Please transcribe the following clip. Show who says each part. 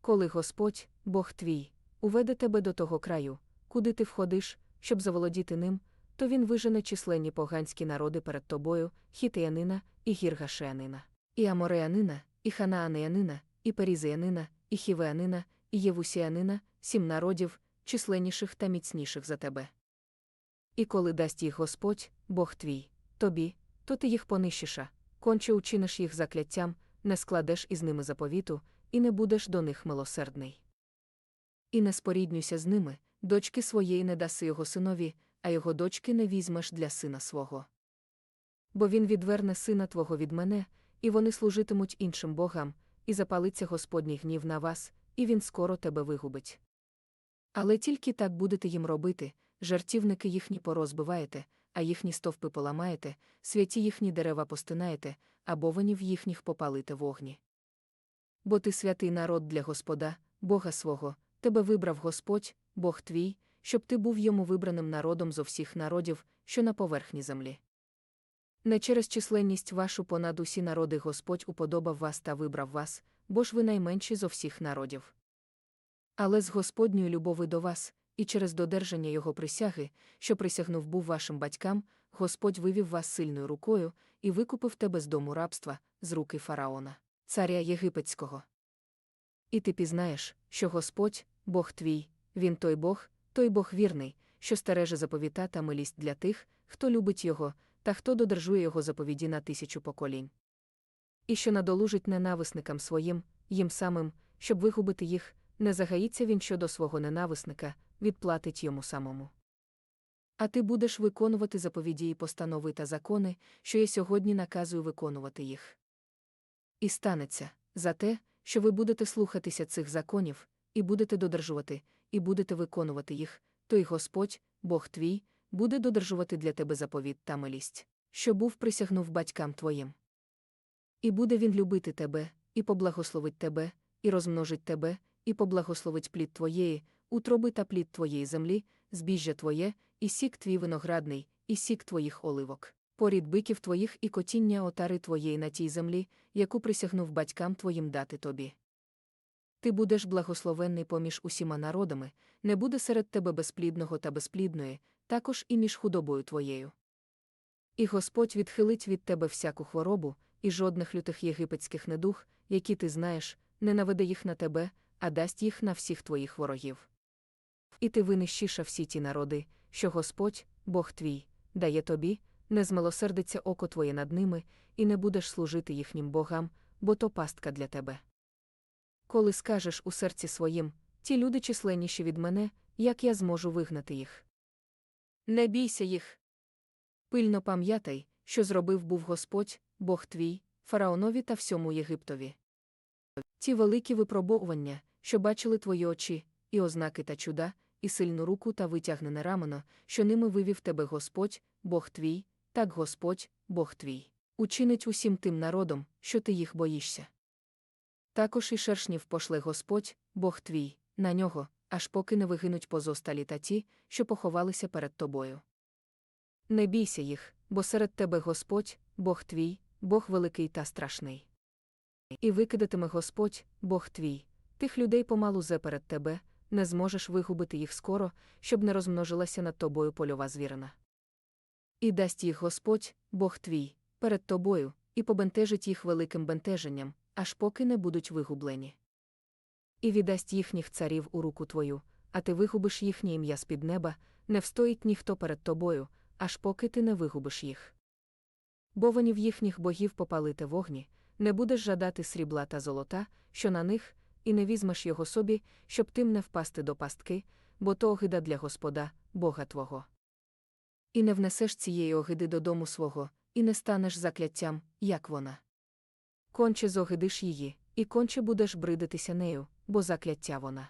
Speaker 1: Коли Господь, Бог твій, уведе тебе до того краю, куди ти входиш, щоб заволодіти ним, то він вижене численні поганські народи перед тобою, хітеянина, і гіргашеянина, і амореянина, і ханаанеянина, і перізеянина, і хівеянина, і євусіянина, сім народів, численніших та міцніших за тебе. І коли дасть їх Господь, Бог твій, тобі, то ти їх понищиша, конче учиниш їх закляттям, не складеш із ними заповіту, і не будеш до них милосердний. І не споріднюйся з ними, дочки своєї не даси його синові, а його дочки не візьмеш для сина свого. Бо він відверне сина твого від мене, і вони служитимуть іншим богам, і запалиться Господній гнів на вас, і він скоро тебе вигубить. Але тільки так будете їм робити, жартівники їхні порозбиваєте, а їхні стовпи поламаєте, святі їхні дерева постинаєте, а бованів їхніх попалите в огні. Бо ти святий народ для Господа, Бога свого, тебе вибрав Господь, Бог твій, щоб ти був йому вибраним народом зо всіх народів, що на поверхні землі. Не через численність вашу понад усі народи Господь уподобав вас та вибрав вас, бо ж ви найменші зо всіх народів. Але з Господньої любови до вас, і через додержання Його присяги, що присягнув був вашим батькам, Господь вивів вас сильною рукою і викупив тебе з дому рабства, з руки фараона, царя Єгипетського. І ти пізнаєш, що Господь, Бог твій, Він той Бог, той Бог вірний, що стереже заповіта та милість для тих, хто любить Його, та хто додержує Його заповіді на тисячу поколінь. І що надолужить ненависникам своїм, їм самим, щоб вигубити їх, не загаїться він щодо свого ненависника, відплатить йому самому. А ти будеш виконувати заповіді і постанови та закони, що я сьогодні наказую виконувати їх. І станеться за те, що ви будете слухатися цих законів, і будете додержувати, і будете виконувати їх, то й Господь, Бог твій, буде додержувати для тебе заповіт та милість, що був присягнув батькам твоїм. І буде він любити тебе, і поблагословить тебе, і розмножить тебе, і поблагословить плід твоєї, утроби та плід твоєї землі, збіжжя твоє, і сік твій виноградний, і сік твоїх оливок, порід биків твоїх і котіння отари твоєї на тій землі, яку присягнув батькам твоїм дати тобі. Ти будеш благословенний поміж усіма народами, не буде серед тебе безплідного та безплідної, також і між худобою твоєю. І Господь відхилить від тебе всяку хворобу, і жодних лютих єгипетських недух, які ти знаєш, не наведе їх на тебе, а дасть їх на всіх твоїх ворогів. І ти винищіша всі ті народи, що Господь, Бог твій, дає тобі, не змилосердиться око твоє над ними, і не будеш служити їхнім богам, бо то пастка для тебе. Коли скажеш у серці своїм, ті люди численніші від мене, як я зможу вигнати їх. Не бійся їх. Пильно пам'ятай, що зробив був Господь, Бог твій, фараонові та всьому Єгиптові. Ті великі випробовування, що бачили твої очі, і ознаки та чуда, і сильну руку та витягнене рамено, що ними вивів тебе Господь, Бог твій, так Господь, Бог твій, учинить усім тим народом, що ти їх боїшся. Також і шершнів пошле Господь, Бог твій, на нього, аж поки не вигинуть позосталі та ті, що поховалися перед тобою. Не бійся їх, бо серед тебе Господь, Бог твій, Бог великий та страшний. І викидатиме Господь, Бог твій, тих людей помалу зе перед тебе, не зможеш вигубити їх скоро, щоб не розмножилася над тобою польова звірина. І дасть їх Господь, Бог твій, перед тобою, і побентежить їх великим бентеженням, аж поки не будуть вигублені. І віддасть їхніх царів у руку твою, а ти вигубиш їхнє ім'я з під неба, не встоїть ніхто перед тобою, аж поки ти не вигубиш їх. Бованів їхніх богів попалите вогні, не будеш жадати срібла та золота, що на них, і не візьмеш його собі, щоб тим не впасти до пастки, бо то огида для Господа, Бога твого. І не внесеш цієї огиди додому свого, і не станеш закляттям, як вона. Конче зогидиш її, і конче будеш бридитися нею, бо закляття вона.